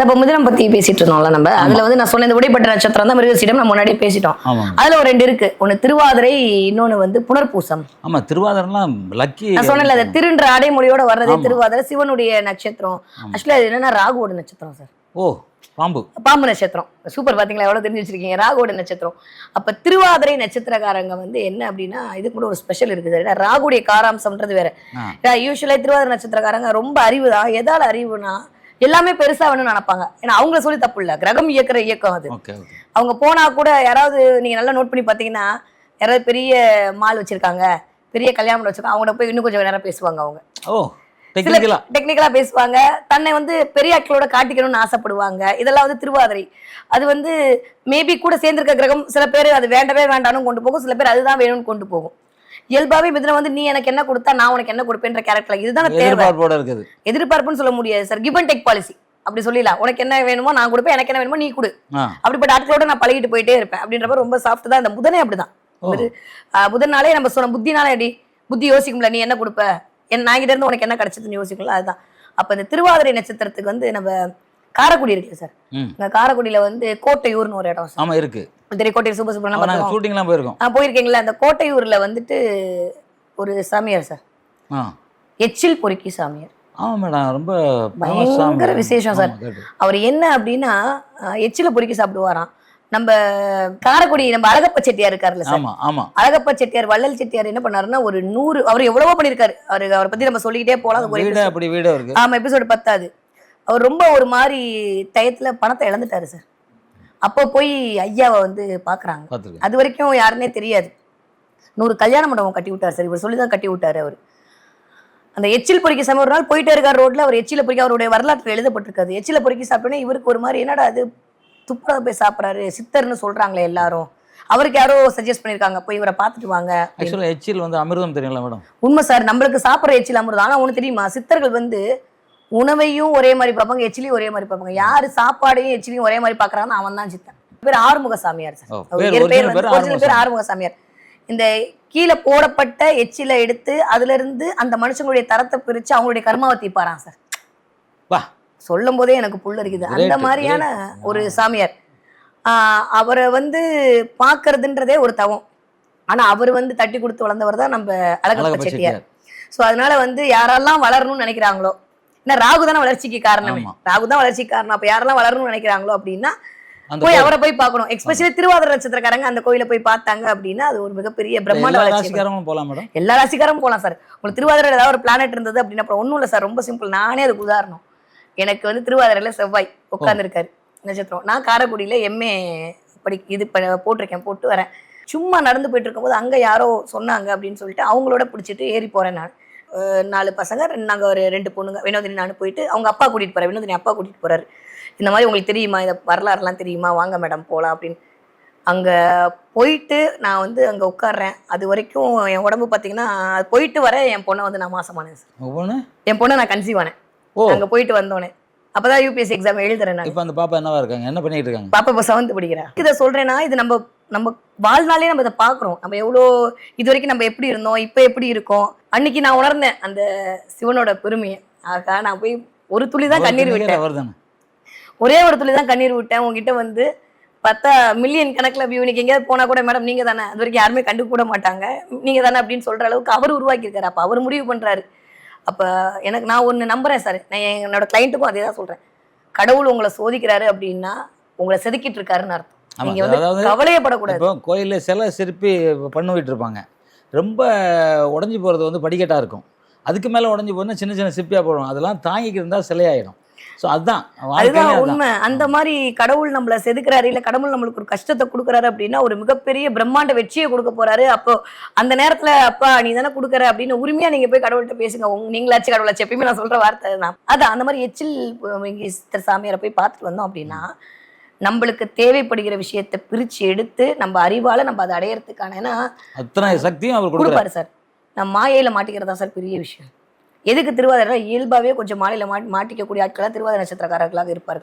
Sir இப்போ மிதனம் பத்தி பேசிட்டு இருந்தோம்ல நம்ம? அதுல வந்து நான் சொன்ன இந்த உடைப்பட்ட நட்சத்திரம் தான் மிருகசீடம் நம்ம முன்னாடியே பேசிட்டோம். அதுல ஒரு ரெண்டு இருக்கு. ஒன்னு திருவாதிரை இன்னொன்னு வந்து புனர்பூசம். ஆமாம் திருவாதிரம்லாம் லக்கி நான் சொன்னேன்ல அந்த திருன்ற அடைமொழியோட வர்றதே ஆமா. திருவாதிரை சிவனுடைய நட்சத்திரம். ஆக்சுவலி அது என்னன்னா ராகுவோட நட்சத்திரம் சார் ஓ பாம்பு. பாம்பு நட்சத்திரம். சூப்பர் பாத்தீங்களா? எவ்வளவு தெரிஞ்சு வச்சிருக்கீங்க? ராகுவோட நட்சத்திரம். அப்ப திருவாதிரை நட்சத்திரக்காரங்க வந்து என்ன அப்படின்னா இது கூட ஒரு ஸ்பெஷல் இருக்குது ஏன்னா ராகுடைய காராம்சம்ன்றது வேற. ஆ. யூஸ்வலா திருவாதிரை நட்சத்திரக்காரங்க ரொம்ப அறிவு தான் எதால அறிவுனா எல்லாமே பெருசா வேணும்னு நினைப்பாங்க. ஏன்னா அவங்கள சொல்லி தப்பு இல்ல. கிரகம் இயக்குற இயக்கம் அது. அவங்க போனா கூட யாராவது நீங்க நல்லா நோட் பண்ணி பாத்தீங்கன்னா யாராவது பெரிய மால் வச்சிருக்காங்க பெரிய கல்யாணம் வச்சிருக்காங்க அவங்கள போய் இன்னும் கொஞ்சம் நேரம் பேசுவாங்க அவங்க. டெக்னிக்கலா பேசுவாங்க. தன்னை வந்து பெரிய ஆட்களோட காட்டிக்கணும்னு ஆசைப்படுவாங்க. இதெல்லாம் வந்து திருவாதிரை. அது வந்து மேபி கூட சேர்ந்திருக்க கிரகம் சில பேர் அது வேண்டவே வேண்டாம்னு கொண்டு போகும். சில பேர் அதுதான் வேணும்னு கொண்டு போகும். இயல்பாவே மிதுன வந்து நீ எனக்கு என்ன கொடுத்தா நான் உனக்கு என்ன கொடுப்பேன்ற கேரக்டர் இதுதான் எதிர்பார்ப்போட இருக்குது. எதிர்பார்ப்புன்னு சொல்ல முடியாது sir give and take policy அப்படி சொல்லிடலாம். உனக்கு என்ன வேணுமோ நான் கொடுப்பேன். எனக்கு என்ன வேணுமோ நீ கொடு. அப்படிப்பட்ட ஆட்களோட நான் பழகிட்டு போயிட்டே இருப்பேன். அப்படின்றப்ப ரொம்ப சாஃப்ட் தான். இந்த புதனே அப்படிதான். புதன்னாலே நம்ம சொன்ன புத்தினாலே அடி புத்தி யோசிக்கும்ல நீ என்ன கொடுப்ப? என் நான் கிட்ட இருந்து உனக்கு என்ன கிடைச்சதுன்னு யோசிக்கல அதுதான். அப்ப இந்த திருவாதிரை நட்சத்திரத்துக்கு வந்து நம்ம காரைக்குடி இருக்கு சார். இந்த காரைக்குடியில வந்து கோட்டையூர்னு ஒரு இடம் ஆமா இருக்கு. தெரிய கோட்டை சூப்பர் சூப்பர் ஷூட்டிங்லாம் போயிருக்கோம். போயிருக்கீங்களா அந்த கோட்டையூர்ல வந்துட்டு ஒரு சாமியார் சார். ஆ. எச்சில் பொறுக்கி சாமியார். ஆமா மேடம் ரொம்ப பயங்கர விசேஷம் சார். அவர் என்ன அப்படின்னா எச்சில பொறுக்கி சாப்பிடுவாராம். நம்ம காரைக்குடி நம்ம அழகப்ப செட்டியார் இருக்காருல்ல சார். அழகப்ப செட்டியார் வள்ளல் செட்டியார் என்ன பண்ணாருன்னா ஒரு நூறு அவர் எவ்வளவோ பண்ணிருக்காரு அவரு அவரை பத்தி நம்ம சொல்லிக்கிட்டே போலாம் வீடு அப்படி வீடு ஆமா எபிசோடு பத்தாது. அவர் ரொம்ப ஒரு மாதிரி டயத்துல பணத்தை இழந்துட்டாரு சார். அப்போ போய் ஐயாவை வந்து பாத்துருக்கேன். அது வரைக்கும் யாருன்னே தெரியாது. நூறு கல்யாண மண்டபம் கட்டி விட்டார் சார். இவர் சொல்லி தான் கட்டி விட்டாரு அவர். அந்த எச்சில் பொறுக்கி சமயம் ஒரு நாள் போயிட்டே இருக்கார் ரோட்ல. அவர் எச்சில பொறுக்கி அவருடைய வரலாற்றில் எழுதப்பட்டிருக்காது. எச்சில பொறுக்கி சாப்பிட்டோன்னே இவருக்கு ஒரு மாதிரி என்னடா அது துப்புரவு போய் சாப்பிட்றாரு. சித்தர்னு சொல்றாங்களே எல்லாரும். அவருக்கு யாரோ சஜஸ்ட் பண்ணியிருக்காங்க போய் இவரை பார்த்துட்டு வாங்க எச்சில் வந்து அமிர்தம் தெரியுங்களா மேடம்? உண்மை சார். நம்மளுக்கு சாப்பிட்ற எச்சில் அமிர்தம். ஆனா ஒண்ணு தெரியுமா? சித்தர்கள் வந்து உணவையும் ஒரே மாதிரி பார்ப்பாங்க எச்சிலையும் ஒரே மாதிரி பார்ப்பாங்க. யாரு சாப்பாடையும் எச்சிலையும் ஒரே மாதிரி பார்க்கறாங்கன்னா அவன் தான் சித்தன். பேர் ஆறுமுக சாமியார் சார். பேர் வந்து- பேர் ஆறுமுக சாமியார். இந்த கீழே போடப்பட்ட எச்சில எடுத்து அதுல இருந்து அந்த மனுஷங்களுடைய தரத்தை பிரிச்சு அவங்களுடைய கர்மாவை தீப்பாராம் சார். வா. சொல்லும் போதே எனக்கு புல் இருக்குது அந்த மாதிரியான. ஒரு சாமியார். ஆஹ் அவரை வந்து பார்க்கறதுன்றதே ஒரு தவம். ஆனா அவர் வந்து தட்டி கொடுத்து வளர்ந்தவர் தான் நம்ம அழகப்ப செட்டியார். செட்டியார். சோ அதனால வந்து யாரெல்லாம் வளரணும்னு நினைக்கிறாங்களோ ஏன்னா ராகு தானே வளர்ச்சிக்கு காரணமே. ராகு தான் வளர்ச்சிக்கு காரணம். அப்ப யாரெல்லாம் வளரணும்னு நினைக்கிறாங்களோ அப்படின்னா போய். அவரை போய் பார்க்கணும். எஸ்பெஷலி திருவாதிரை நட்சத்திரக்காரங்க அந்த கோயில போய் பார்த்தாங்க அப்படின்னா அது ஒரு மிகப்பெரிய பிரம்மாண்ட ராசிக்காரங்களும் போலாம் மேடம். எல்லா ராசிக்காரும் போகலாம் சார் உங்களுக்கு திருவாதிரை ஏதாவது ஒரு பிளானட் இருந்தது அப்படின்னா அப்புறம் ஒன்றும் இல்லை சார் ரொம்ப சிம்பிள் நானே அதுக்கு உதாரணம். எனக்கு வந்து திருவாதிரையில செவ்வாய் உட்காந்துருக்காரு நட்சத்திரம். நான் காரைக்குடியில எம்ஏ படி இது போட்டிருக்கேன் போட்டு வரேன். சும்மா நடந்து போயிட்டு இருக்கும்போது அங்க யாரோ சொன்னாங்க அப்படின்னு சொல்லிட்டு அவங்களோட பிடிச்சிட்டு ஏறி போறேன் நான். நாலு பசங்க ரெண்டு- நாங்க ஒரு ரெண்டு பொண்ணுங்க வினோதினி நான் போயிட்டு அவங்க அப்பா கூட்டிட்டு போறேன் வினோதினி அப்பா கூட்டிட்டு போறாரு. இந்த மாதிரி உங்களுக்கு தெரியுமா? இந்த வரலாறுலாம் தெரியுமா? வாங்க மேடம் போலாம் அப்படின்னு. அங்க போயிட்டு நான் வந்து அங்க உட்கார்றேன். அது வரைக்கும் என் உடம்பு பாத்தீங்கன்னா அது போயிட்டு வர என் பொண்ணை வந்து நான் மாசமானேன் சார் என் பொண்ணை நான் கன்சீவ் ஆனேன். அங்க போயிட்டு வந்தோடனே அப்பதான் யூபிஎஸ்சி எக்ஸாம் எழுதுறேன் நான். இப்போ அந்த பாப்பா என்னவா இருக்காங்க? என்ன பண்ணிட்டு இருக்காங்க? பாப்பா இப்போ செவன்த் படிக்கிறேன் இதை சொல்றேன்னா இது நம்ம நம்ம வாழ்நாளே நம்ம இதை பாக்குறோம் நம்ம எவ்வளோ இது வரைக்கும் நம்ம எப்படி இருந்தோம் இப்போ எப்படி இருக்கோம்? அன்னைக்கு நான் உணர்ந்தேன் அந்த சிவனோட பெருமையை. ஆகா நான் போய் ஒரு துளி தான் கண்ணீர் விட்டேன். ஒரே ஒரு துளி தான் கண்ணீர் விட்டேன். உங்ககிட்ட வந்து பத்தா மில்லியன் கணக்குல வியூ இன்னைக்கு எங்கேயாவது போனா கூட மேடம் நீங்க தானே? அது வரைக்கும் யாருமே கண்டு கூட மாட்டாங்க. நீங்க தானே? அப்படின்னு சொல்ற அளவுக்கு அவர் உருவாக்கியிருக்காரு. அப்ப அவர் முடிவு பண்றாரு. அப்ப எனக்கு நான் ஒண்ணு நம்புறேன் சார் நான் என்னோட கிளைண்ட்டுக்கும் அதே தான் சொல்றேன். கடவுள் உங்களை சோதிக்கிறாரு அப்படின்னா உங்களை செதுக்கிட்டு இருக்காருன்னு அர்த்தம். ஆமா நீங்க வந்து கவலையப்படக்கூடாது. இப்போ கோயிலில் சிலை சிற்பி பண்ணுவிட்டு இருப்பாங்க ரொம்ப உடஞ்சி போகிறது வந்து படிக்கட்டாக இருக்கும். அதுக்கு மேலே உடஞ்சி போனா சின்ன சின்ன சிப்பியாக போடும் அதெல்லாம் தாங்கிக்கிட்டு இருந்தால் சிலையாயிடும். ஸோ அதுதான் அதுதான் உண்மை. அந்த மாதிரி கடவுள் நம்மள செதுக்குறாரு இல்ல கடவுள் நம்மளுக்கு ஒரு கஷ்டத்தை கொடுக்குறாரு அப்படின்னா ஒரு மிகப்பெரிய பிரம்மாண்ட வெற்றியை கொடுக்க போறாரு. அப்போ அந்த நேரத்துல அப்பா நீ தானே கொடுக்குற? அப்படின்னு உரிமையா நீங்க போய் கடவுள்கிட்ட பேசுங்க. உங்க நீங்களாச்சு கடவுளாச்சு எப்பயுமே நான் சொல்ற வார்த்தை தான் அதான் அந்த மாதிரி எச்சில் சாமியாரை போய் பார்த்துட்டு வந்தோம் அப்படின்னா நம்மளுக்கு தேவைப்படுகிற விஷயத்தை பிரிச்சு எடுத்து நம்ம அறிவால நம்ம அதை அடையறதுக்கான ஏன்னா அத்தனை சக்தியும் அவர் கொடுப்பாரு சார். நான் மாயையில மாட்டிக்கிறதா சார் பெரிய விஷயம். எதுக்கு திருவாதிரை இயல்பாவே கொஞ்சம் மாலையில மாட்டி மாட்டிக்கக்கூடிய ஆட்களா திருவாதிரை நட்சத்திரக்காரர்களாக இருப்பார்கள்.